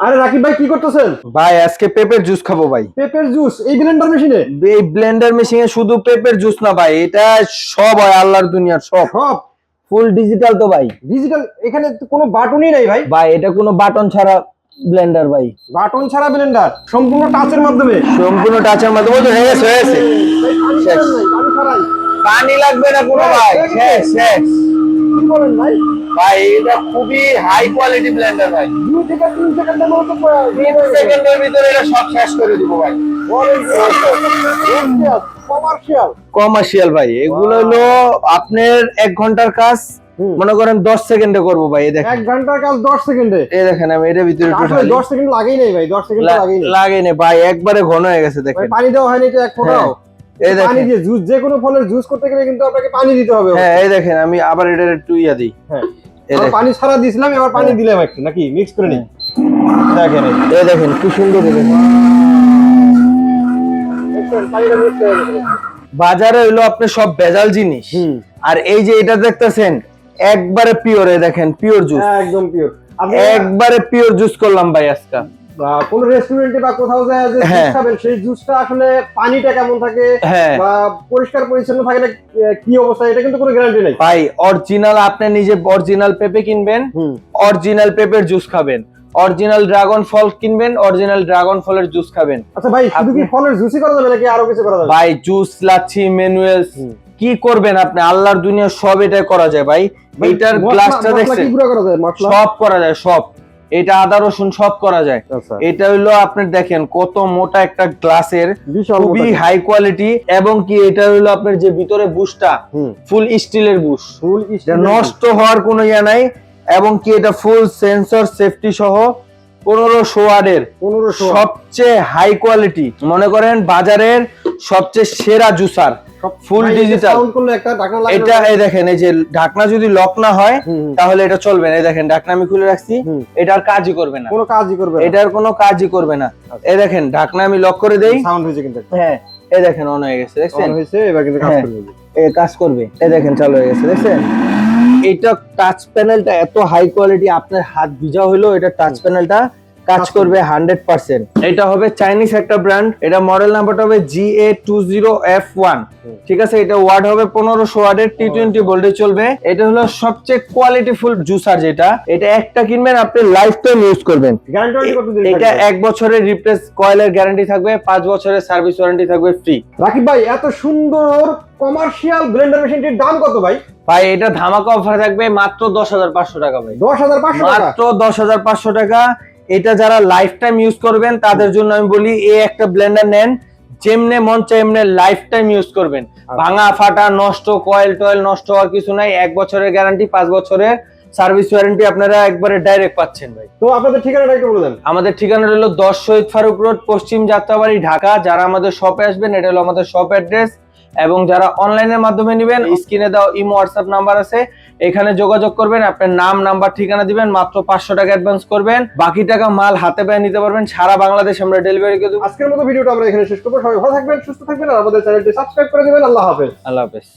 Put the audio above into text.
আরে রাকিব ভাই কি করতেছেন? ভাই আজকে পেঁপের জুস খাব ভাই। পেপের জুস? এই ব্লেন্ডার মেশিনে এই ব্লেন্ডার মেশিনে শুধু পেঁপের জুস না ভাই এটা সব হয় আল্লাহর দুনিয়ার সব। সব? ফুল ডিজিটাল তো ভাই। ডিজিটাল এখানে তো কোনো বাটনই নাই ভাই। ভাই এটা কোনো বাটন ছাড়া ব্লেন্ডার ভাই। বাটন ছাড়া ব্লেন্ডার সম্পূর্ণ টাচের মাধ্যমে? সম্পূর্ণ টাচের মাধ্যমে। তো হয়ে গেছে হয়ে গেছে। পানি লাগবে না কোনো ভাই। শেষ শেষ। কি বলেন ভাই? ভাই এটা খুবই হাই কোয়ালিটি ব্লেন্ডার ভাই। দুই থেকে তিন সেকেন্ডের মধ্যে তিন সেকেন্ডের ভিতরে এটা সব শেষ করে দিব ভাই। কমার্শিয়াল কমার্শিয়াল ভাই এগুলো হলো আপনার এক ঘণ্টার কাজ মনে করেন দশ সেকেন্ডে করব ভাই এই দেখেন। এক ঘণ্টার কাজ দশ সেকেন্ডে? এই দেখেন আমি ভিতরে। দশ সেকেন্ড লাগেই নেই ভাই দশ সেকেন্ড লাগেই নেই। ভাই একবারে ঘন হয়ে গেছে দেখেন। পানি দেওয়া হয়নি তো এক ফোঁটাও। এই দেখেন। পানি জুস যে কোনো ফলের জুস করতে গেলে কিন্তু আপনাকে পানি দিতে হবে হ্যাঁ এই দেখেন আমি আবার এটার একটু ইয়া দিই। হ্যাঁ। এই পানি ছাড়া দিছিলাম এবার পানি দিলাম একটু নাকি? মিক্স করে নিই। দেখেন এই। দেখেন কি সুন্দর হয়ে। বাজারে হইল আপনি সব ভেজাল জিনিস। আর এই যে এটা দেখতেছেন একবারে পিওর দেখেন পিওর জুস হ্যাঁ, একদম পিওর একবারে পিওর জুস করলাম ভাই আজকে। কোনো রেস্টুরেন্টে বা কোথাও যায় যে জুস হ্যাঁ। খাবেন সেই জুসটা আসলে পানিটা কেমন থাকে হ্যাঁ। বা পরিষ্কার পরিচ্ছন্ন থাকে না কি অবস্থা এটা কিন্তু কোনো গ্যারান্টি নেই। ভাই অরিজিনাল আপনি নিজে অরিজিনাল পেঁপে কিনবেন অরিজিনাল পেঁপের জুস খাবেন অরিজিনাল ড্রাগন ফল কিনবেন অরিজিনাল ড্রাগন ফলের জুস খাবেন। আচ্ছা ভাই শুধু কি ফলের জুসই করা যাবে নাকি আরও কিছু করা যাবে? ভাই জুস লাচ্ছি ম্যানুয়েলস হুম। কি করবেন আপনি? আল্লাহর দুনিয়া সব এটা করা যায় ভাই। এটার গ্লাসটা দেখছেন? সব করা যায় সব। এটা আদা রসুন সব করা যায়। আচ্ছা। এটা হইল আপনি দেখেন কত মোটা একটা গ্লাসের খুবই হাই কোয়ালিটি এবং কি এটা হইল আপনার যে ভিতরে বুশটা ফুল স্টিলের বুশ ফুল নষ্ট হওয়ার কোনো ইয়া নাই এবং কি এটা ফুল সেন্সর সেফটি সহ পনেরোশো ওয়ার্ডের পনেরোশো সবচেয়ে হাই কোয়ালিটি মনে করেন বাজারের সবচেয়ে সেরা জুসার ফুল ডিজিটাল এটা এই দেখেন এই যে ঢাকনা যদি লক না হয়। তাহলে এটা চলবে না। এই দেখেন ঢাকনা আমি খুলে রাখছি এটার কাজই করবে না। কোনো কাজই করবে এটার কোনো কাজই করবে না। এই দেখেন ঢাকনা আমি লক করে দেই। সাউন্ড হয়েছে কিন্তু হ্যাঁ এই দেখেন অন হয়ে গেছে দেখছেন? অন হয়েছে এবার কিন্তু কাজ হ্যাঁ। করবে। এ কাজ করবে। এই দেখেন চালু হয়ে গেছে দেখছেন? এটা টাচ প্যানেলটা এত হাই কোয়ালিটি আপনার হাত ভিজা হলো এটা টাচ প্যানেলটা কাজ করবে হান্ড্রেড পার্সেন্ট। এটা হবে চাইনিজ একটা ব্র্যান্ড এটা মডেল নাম্বারটা হবে G A two zero F one ঠিক আছে এটা ওয়ার্ড হবে পনেরোশো ওয়ার্ডের টি টোয়েন্টি ভোল্টে চলবে। এটা হলো সবচেয়ে কোয়ালিটি ফুল জুসার যেটা। এটা একটা কিনবেন আপনি লাইফ টাইম ইউজ করবেন এটা এক বছরের রিপ্লেস কয়েলের গ্যারান্টি থাকবে পাঁচ বছরের সার্ভিস ওয়ারেন্টি থাকবে ফ্রি রাকিব ভাই এত সুন্দর কমার্শিয়াল ব্লেন্ডার মেশিনটির দাম কত ভাই? ভাই এটা ধামাকা অফার থাকবে মাত্র দশ হাজার পাঁচশো টাকা ভাই। দশ হাজার পাঁচশো মাত্র দশ হাজার পাঁচশো টাকা। এটা যারা লাইফ টাইম ইউজ করবেন তাদের জন্য আমি বলি এই একটা ব্লেন্ডার নেন যেমনে মন চাই এমনি লাইফ টাইম ইউজ করবেন ভাঙা ফাটা নষ্ট কয়েল টয়েল নষ্ট হওয়ার কিছু নাই এক বছরের গ্যারান্টি পাঁচ বছরের সার্ভিস ওয়ারেন্টি আপনারা একবারে ডাইরেক্ট পাচ্ছেন ভাই। তো আপনাদের ঠিকানাটা একটু বলে দেন। আমাদের ঠিকানা হলো দশ শহীদ ফারুক রোড পশ্চিম যাত্রাবাড়ি ঢাকা। যারা আমাদের শপে আসবেন এটা হলো আমাদের শপ অ্যাড্রেস এবং যারা অনলাইনের মাধ্যমে নেবেন স্ক্রিনে দেওয়া ইমো হোয়াটসঅ্যাপ নাম্বার আছে। এখানে যোগাযোগ করবেন আপনার নাম নাম্বার ঠিকানা দিবেন মাত্র পাঁচশো টাকা অ্যাডভান্স করবেন। বাকি টাকা মাল হাতে পায়ে নিতে পারবেন সারা বাংলাদেশ আমরা ডেলিভারি করে দেবো। আজকের মতো ভিডিওটা আমরা এখানে শেষ করব। সবাই ভালো থাকবেন সুস্থ থাকবেন আর আমাদের চ্যানেলটি সাবস্ক্রাইব করে দেবেন। আল্লাহ হাফেজ। আল্লাহ হাফেজ।